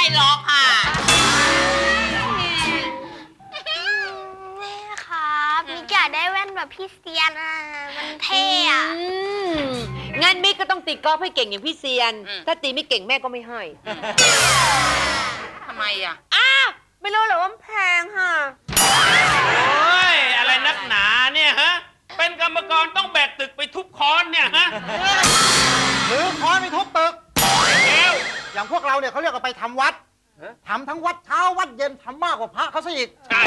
ได้ล็อกค่ะ แม่ครับมิกอยากได้แว่นแบบพี่เซียนอะ มันเท่อะงั้นมิกก็ต้องตีกอล์ฟให้เก่งอย่างพี่เซียนถ้าตีไม่เก่งแม่ก็ไม่ให้ ทำไมอะ อ้าไม่รู้เหรอว่าแพงค่ะ อย่างพวกเราเนี่ยเขาเรียกว่าไปทำวัดทำทั้งวัดเช้าวัดเย็นทำมากกว่าพระเขาซะอีกใช่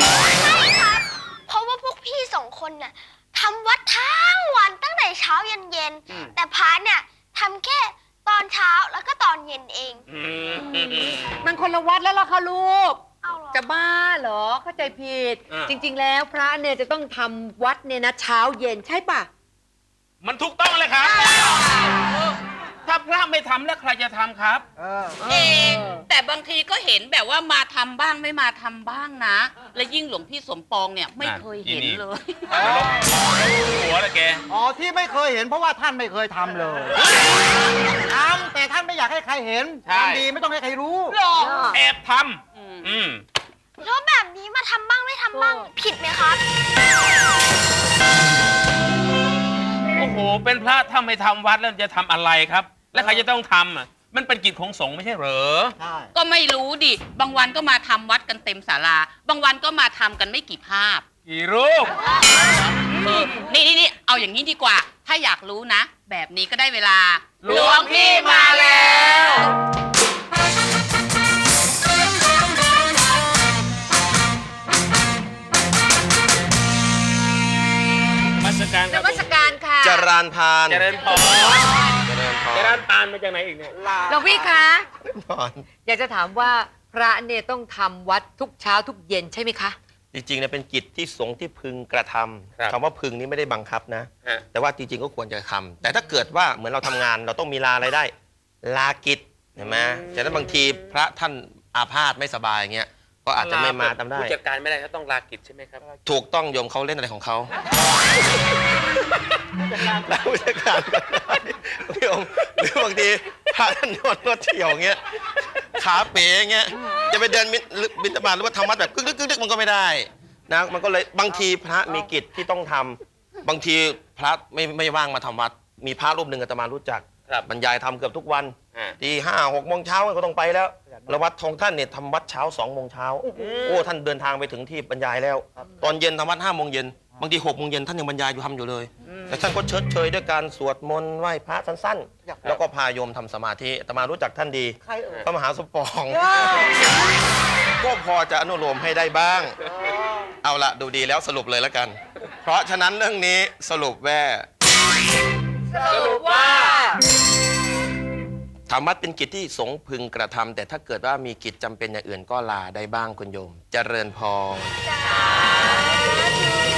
เพราะว่าพวกพี่สองคนน่ะทำวัดทั้งวันตั้งแต่เช้ายันเย็น แต่พาร์ทเนี่ยทำแค่ตอนเช้าแล้วก็ตอนเย็นเองอืมอืมอืมมันคนละวัดแล้วล่ะค่ะลูก เอาเหรอจะบ้าเหรอเข้าใจผิด อ่า จริง ๆ แล้วพระเนี่ยจะต้องทำวัดเนี่ยนะเช้าเย็นใช่ปะมันถูกต้องเลยครับถ้าพระไม่ ทำแล้วใครจะทำครับ เออ เองแต่บางทีก็เห็นแบบว่ามาทำบ้างไม่มาทำบ้างนะ และยิ่งหลวงพี่สมปองเนี่ยไม่เคยเห็นเลยหัวเลยแกอ๋อที่ไม่เคยเห็นเพราะว่าท่านไม่เคยทำเลยทำแต่ท่านไม่อยากให้ใครเห็นใช่ทำดีไม่ต้องให้ใครรู้แอบทอืมำอืมแล้วแบบนี้มาทำบ้างไม่ทำบ้างผิดไหมครับโอ้โหเป็นพระถ้าไม่ทำวัดแล้วจะทำอะไรครับ แล้วใครจะต้องทำอะมันเป็นกิจของสงฆ์ไม่ใช่เหรอ ใช่ก็ไม่รู้ดิ บางวันก็มาทำวัดกันเต็มศาลา บางวันก็มาทำกันไม่กี่ภาพกี่รูปนี่นี่นี่เอาอย่างนี้ดีกว่า ถ้าอยากรู้นะ แบบนี้ก็ได้เวลาหลวงพี่มาแล้วมาสการคนรับมัสการค่ะ จรานพานเจริญพรเจริญพเจรริญปานมาจากไหนอีกเนี่ยหลวงพี่คะพรอยากจะถามว่าพระเนี่ยต้องทำวัดทุกเช้าทุกเย็นใช่ไหมคะ จริงๆเนี่ยเป็นกิจที่สงฆ์ที่พึงกระทำครับคำว่าพึงนี้ไม่ได้บังคับนะ ฮะ แต่ว่าจริงๆก็ควรจะทำแต่ถ้าเกิดว่าเหมือนเราทำงานเราต้องมีลาอะไรได้ ลากิจเห็นไหมฉะนั้นบางทีพระท่านอาพาธไม่สบายเงี้ย ก็อาจจะไม่มาทำได้ ผู้จัดการไม่ได้ก็ต้องลากิจใช่ไหมครับ ถูกต้องโยมเขาเล่นอะไรของเขาแล้วผู้จัดการก็ได้โยมหรือบางทีพระท่านนวดนวดเที่ยวเงี้ย ขาเป๋เงี้ย จะไปเดินบิณบินตบาตหรือว่าทำวัดแบบกึกกึกกึกกึกมันก็ไม่ได้นะ มันก็เลยบางทีพระมีกิจที่ต้องทำบางทีพระไม่ไม่ว่างมาทำวัด มีพระรูปหนึ่งอาตมารู้จักครับบรรยายทำเกือบทุกวันอ่าทีห้าหกโมงเช้าก็ต้องไปแล้ว แล้ววัดของท่านเนี่ยทำวัดเช้าสองโมงเช้าโอ้ท่านเดินทางไปถึงที่บรรยายแล้ว ตอนเย็นทำวัดห้าโมงเย็นบางทีหกโมงเย็นท่านยังบรรยายอยู่ทำอยู่เลย แต่ท่านก็เชิดเชยด้วยการสวดมนต์ไหว้พระสั้นๆ แล้วก็พาโยมทำสมาธิอาตมารู้จักท่านดีใครเอ่ยพระมหาสมปอง ก็พอจะอนุโลมให้ได้บ้าง เอาละดูดีแล้วสรุปเลยแล้วกัน เพราะฉะนั้นเรื่องนี้สรุปแว่ ธรรมะเป็นกิจที่สงฆ์พึงกระทำแต่ถ้าเกิดว่ามีกิจจำเป็นอย่างอื่นก็ลาได้บ้างคุณโยม เจริญพร สาธุ